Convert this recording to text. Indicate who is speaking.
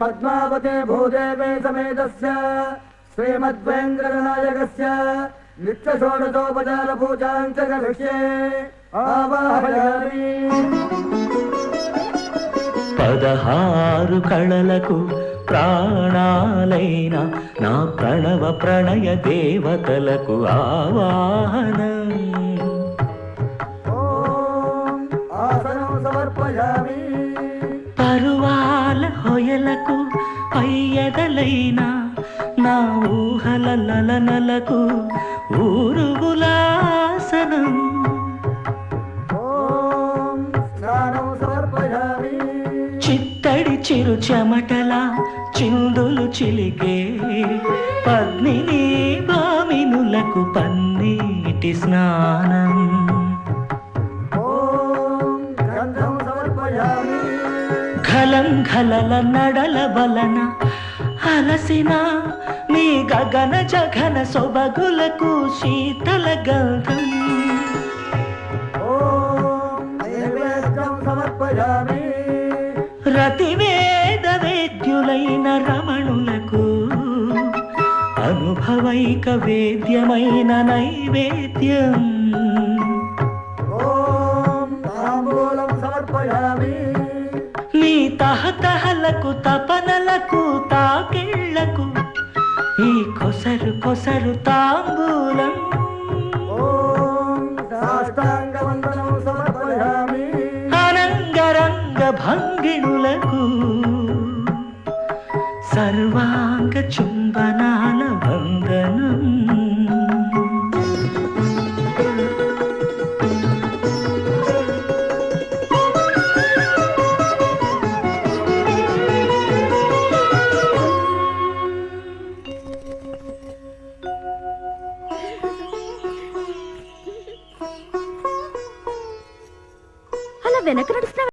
Speaker 1: పద్మావతే భూదేవే సమేతస్య శ్రీమద్వేంద్రనాయకస్య నిత్య షోడశోపచార పూజాం చ కరిష్యే ఆవాహయామి
Speaker 2: పదహారు కళలకు ప్రాణాలైన నా ప్రణవ ప్రణయ దేవతలకు ఆవాహనం
Speaker 1: ఓం
Speaker 2: పరువాల హొయలకు పయ్యదలైన నా ఊహల లలనలకు ఊరుగులాసనం చిత్తడి చిరు చెమటల చిందులు చిలికే పద్మిని భామినులకు పన్నీటి స్నానం. ఖలం ఖలల నడల వలన అలసిన మీ గగన జగన సొబగులకు శీతల
Speaker 1: సమర్పయామి.
Speaker 2: రతివేద వేద్యులైన రమణులకు అనుభవైక వేద్యమైన నైవేద్యం.
Speaker 1: ఓం తాంబూలం సమర్పయామి.
Speaker 2: నీ తహతహలకు తపనలకు తాకిళ్ళకు ఈ కొసరు కొసరు తాంబూలం. అనంగరంగ భంగిణులకు సర్వాంగ చుంబనాల వందనం.
Speaker 3: వెనక నడుస్తున్నావు?